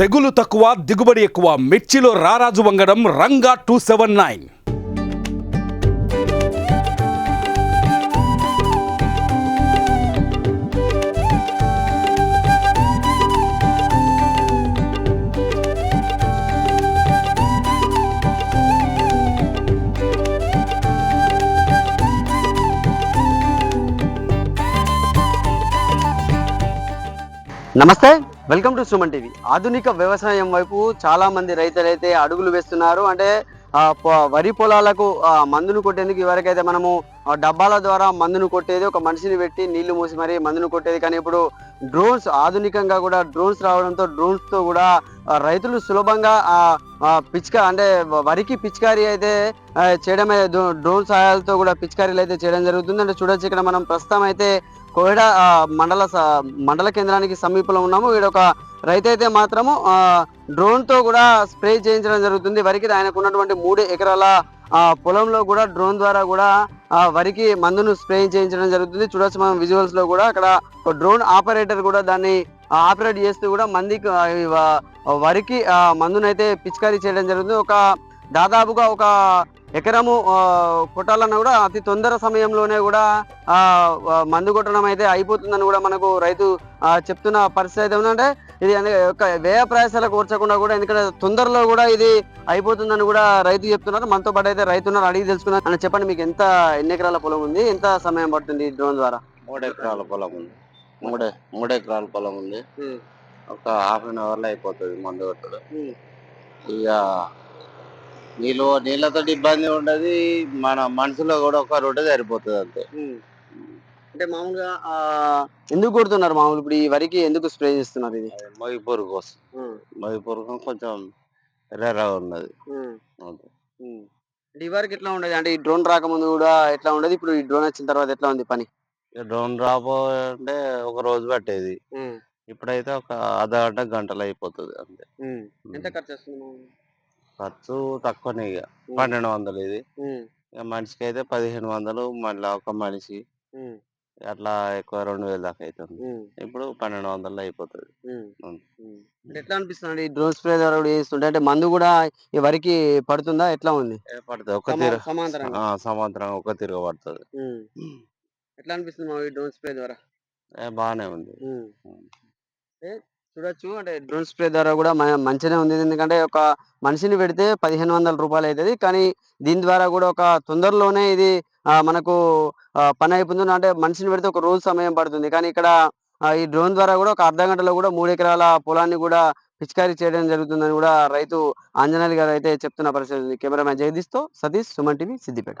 తెగులు తక్కువ దిగుబడి ఎక్కువ. మిర్చిలో రారాజు వంగడం రంగా టూ సెవెన్ నైన్. నమస్తే. Welcome to Suman TV. ఆధునిక వ్యవసాయం వైపు చాలా మంది రైతులైతే అడుగులు వేస్తున్నారు. అంటే వరి పొలాలకు మందును కొట్టేందుకు ఇవరకైతే మనము డబ్బాల ద్వారా మందును కొట్టేది ఒక మనిషిని పెట్టి నీళ్ళు మూసి మరీ మందును కొట్టేది. కానీ ఇప్పుడు డ్రోన్స్ ఆధునికంగా కూడా డ్రోన్స్ రావడంతో డ్రోన్స్తో తో కూడా రైతులు సులభంగా ఆ, అంటే వరికి పిచికారీ అయితే చేయడమే డ్రోన్ సహాయాలతో కూడా పిచికారీలు అయితే చేయడం జరుగుతుంది. అంటే చూడొచ్చు ఇక్కడ మనం ప్రస్తుతం అయితే కోయడ మండల స- మండల కేంద్రానికి సమీపంలో ఉన్నాము. ఇక్కడ ఒక రైతు అయితే మాత్రము డ్రోన్తో డ్రోన్తో కూడా స్ప్రే చేయించడం జరుగుతుంది. వరికి ఆయనకు ఉన్నటువంటి మూడు ఎకరాల పొలంలో కూడా డ్రోన్ ద్వారా కూడా వరికి మందును స్ప్రే చేయించడం జరుగుతుంది. చూడొచ్చు మనం విజువల్స్లో కూడా అక్కడ ఒక డ్రోన్ ఆపరేటర్ కూడా దాన్ని ఆపరేట్ చేస్తూ కూడా మందికి వరికి మందునైతే పిచికారీ చేయడం జరుగుతుంది. ఒక దాదాపుగా ఒక ఎకరము కొట్టాలన్నా కూడా అతి తొందర సమయంలోనే కూడా మందు కొట్టడం అయితే అయిపోతుందని కూడా మనకు రైతు చెప్తున్న పరిస్థితి అయితే ఉందంటే ఇది ఒక వ్యయ ప్రయాసాలకు కూర్చకుండా కూడా ఎందుకంటే తొందరలో కూడా ఇది అయిపోతుందని కూడా రైతు చెప్తున్నారు. మనతో పాటు అయితే రైతున్నారు అడిగి తెలుసుకున్నారు అని చెప్పండి మీకు ఎంత ఎన్ని ఎకరాల పొలం ఉంది? ఎంత సమయం పడుతుంది ఈ డ్రోన్ ద్వారా? మూడు ఎకరాల పొలం ఉంది. మూడే మూడు ఎకరాల పొలం ఉంది. ఒక హాఫ్ అన్ అవర్లో అయిపోతుంది మందు కొట్టడం. ఇక నీళ్ళు నీళ్ళతో ఇబ్బంది ఉండదు మన మనసులో కూడా ఒక రొట్టె సరిపోతుంది అంతే. అంటే మామూలుగా ఆ, ఎందుకు కొడుతున్నారు మామూలు ఇప్పుడు ఈ వరికి ఎందుకు స్ప్రే చేస్తున్నారు ఇది? మగి పురుగు కోసం. మగి పురుగు కొంచెం ఎర్రగా ఉన్నది. అంతే. అంటే ఈ వరకు ఎట్లా ఉండేది? అంటే ఈ డ్రోన్ రాకముందు కూడా ఎట్లా ఉండేది? ఇప్పుడు ఈ డ్రోన్ వచ్చిన తర్వాత ఎట్లా ఉంది పని? ఇక డ్రోన్ రాబో అంటే ఒక రోజు పట్టేది. ఇప్పుడైతే ఒక అర్ధ గంట గంటలు అయిపోతుంది అంతే. ఎంత ఖర్చు వస్తుంది? ఖర్చు తక్కువనే ఇక పన్నెండు వందలు ఇది. ఇక మనిషికి అయితే పదిహేను వందలు మళ్ళీ ఒక మనిషి అట్లా ఎక్కువ రెండు వేలు దాకా అవుతుంది ఇప్పుడు పన్నెండు వందలు అయిపోతుంది. ఎట్లా అనిపిస్తుంది ఈ డ్రోన్ స్ప్రే ద్వారా కూడా చేస్తుంటే అంటే మందు కూడా ఈ వరికి పడుతుందా? ఎట్లా ఉంది? ఏ పడుతుంది. ఒక సమా- తీరు సమాంతరంగా. ఆ, సమాంతరం ఒక తిరుగు పడుతుంది. ఉమ్. ఎట్లా అనిపిస్తుంది మా ఈ డ్రోన్ స్ప్రే ద్వారా? ఏ బాగానే ఉంది. ఉమ్. చూడొచ్చు. అంటే డ్రోన్ స్ప్రే ద్వారా కూడా మ- మంచిగానే ఉంది. ఎందుకంటే ఒక మనిషిని పెడితే పదిహేను వందల రూపాయలు అవుతుంది కానీ దీని ద్వారా కూడా ఒక తొందరలోనే ఇది మనకు పని అయిపోతుంది. అంటే మనిషిని పెడితే ఒక రోజు సమయం పడుతుంది. కానీ ఇక్కడ ఈ డ్రోన్ ద్వారా కూడా ఒక అర్ధ గంటలో కూడా మూడు ఎకరాల పొలాన్ని కూడా పిచికారీ చేయడం జరుగుతుందని కూడా రైతు ఆంజనేయులు గారు అయితే చెప్తున్న పరిస్థితి ఉంది. కెమెరామ్యాన్ జగదీష్తో సతీష్ సుమన్ టీవీ సిద్దిపేట.